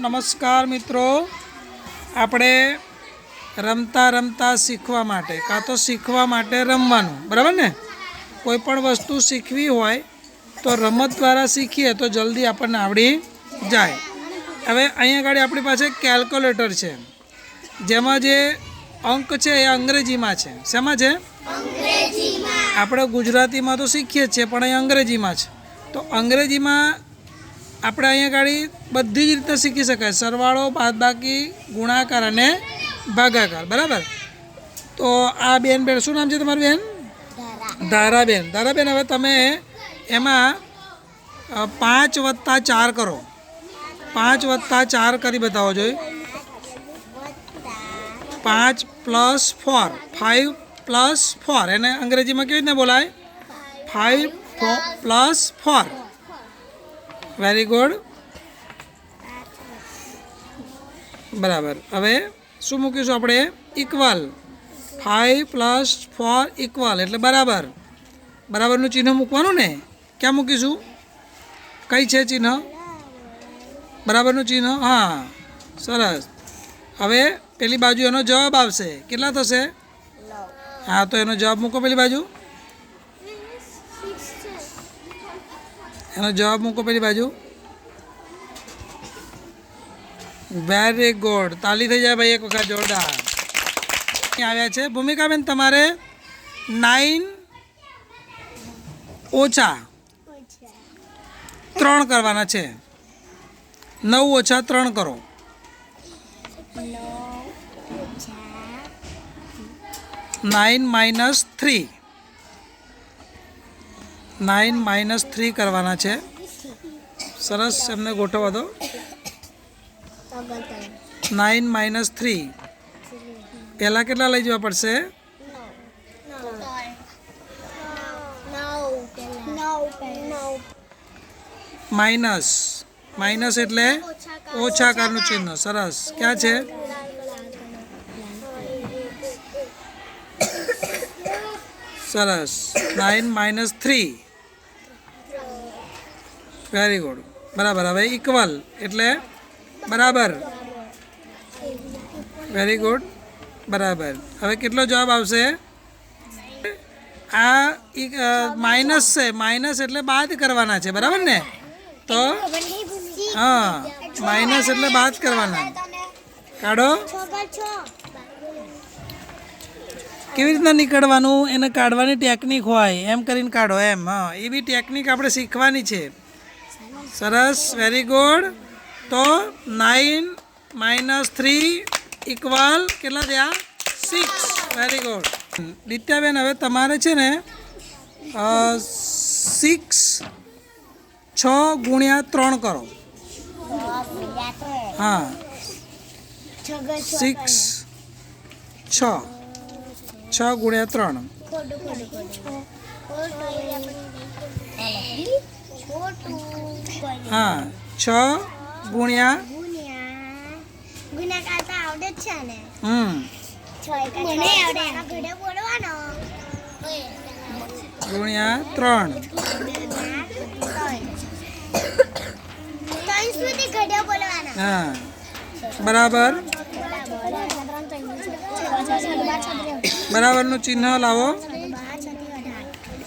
નમસ્કાર મિત્રો. આપણે રમતા રમતા શીખવા માટે કાં તો શીખવા માટે રમવાનું બરાબર ને? કોઈ પણ વસ્તુ શીખવી હોય તો રમત દ્વારા શીખીએ તો જલ્દી આપણને આવડી જાય. હવે અહીંયા આગળ આપણી પાસે કેલ્ક્યુલેટર છે. જેમાં જે અંક છે એ અંગ્રેજીમાં છે. શેમાં છે? આપણે ગુજરાતીમાં તો શીખીએ જ છીએ પણ અહીં અંગ્રેજીમાં છે. તો અંગ્રેજીમાં આપણે અહીંયા ગાડી બધી જ રીતે શીખી શકાય. સરવાળો બાદબાકી ગુણાકાર અને ભાગાકાર. બરાબર? તો આ બેન બેન શું નામ છે તમારું બેન? ધારાબેન. ધારાબેન હવે તમે એમાં પાંચ વત્તા ચાર કરો. પાંચ વત્તા ચાર કરી બતાવો જોઈએ પાંચ plus four. Five plus four. એને અંગ્રેજીમાં કેવી રીતના બોલાય? Five plus four. Very good બરાબર. હવે શું મૂકીશું આપણે? Equal five plus four equal એટલે બરાબર. બરાબરનું ચિહ્ન મૂકવાનું ને? ક્યાં મૂકીશું? કઈ છે ચિહ્ન? બરાબરનું ચિહ્ન? હા. સરસ. હવે પેલી બાજુ એનો જવાબ આવશે. કેટલા થશે? હા, તો એનો જવાબ મૂકો પેલી બાજુ. એનો જવાબ મૂકો પેલી બાજુ. વેરી ગુડ તાલી થઈ જાય ભાઈ એક વખત જોરદાર. આવ્યા છે? ભૂમિકાબેન તમારે નાઇન ઓછા ત્રણ કરવાના છે. નવ ઓછા ત્રણ કરો. Nine minus three nine minus three કરવાના છે. સરસ, એમને ગોઠવવા દો. Nine minus three. પહેલાં કેટલા લઈ જવા પડશે? માઇનસ. માઇનસ એટલે ઓછા કારનું ચિહ્ન. સરસ. ક્યાં છે? સરસ. Nine minus three. Very good બરાબર. હવે ઇક્વલ એટલે બરાબર. વેરી ગુડ બરાબર. હવે કેટલો જવાબ આવશે? આ માઇનસ છે. માઇનસ એટલે બાદ કરવાના છે. બરાબર ને? તો હા માઇનસ એટલે બાદ કરવાના. કાઢો. કેવી રીતના નીકળવાનું? એને કાઢવાની ટેકનિક હોય. એમ કરીને કાઢો એમ. હા બી ટેકનિક આપણે શીખવાની છે. સરસ વેરી ગુડ તો નાઇન માઇનસ થ્રી ઇક્વલ કેટલા થયા? સિક્સ વેરી ગુડ દિત્યાબેન હવે તમારે છે ને સિક્સ છ ગુણ્યા ત્રણ કરો. હા. સિક્સ છ. છ ગુણ્યા ત્રણ. હા છ ગુણ્યા? ગુણાકાર તો આવડે જ છે ને. હમ. છ આવડે ઘડે બોલવાનો ગુણ્યા ત્રણ. ત્રણ સુધી ઘડે બોલવાનો. હા. બરાબર. બરાબરનું ચિહ્ન લાવો.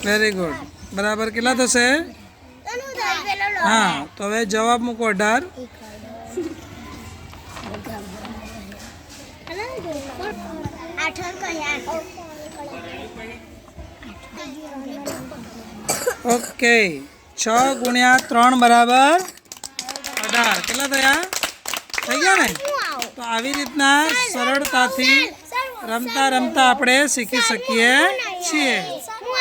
વેરી ગુડ બરાબર કેટલા થશે? હા, તો હવે જવાબ મૂકો અઢાર. ઓકે, છ ગુણ્યા ત્રણ બરાબર અઢાર. કેટલા થયા? થઈ ગયા ને? તો આવી રીતના સરળતાથી રમતા રમતા આપણે શીખી શકીએ છીએ.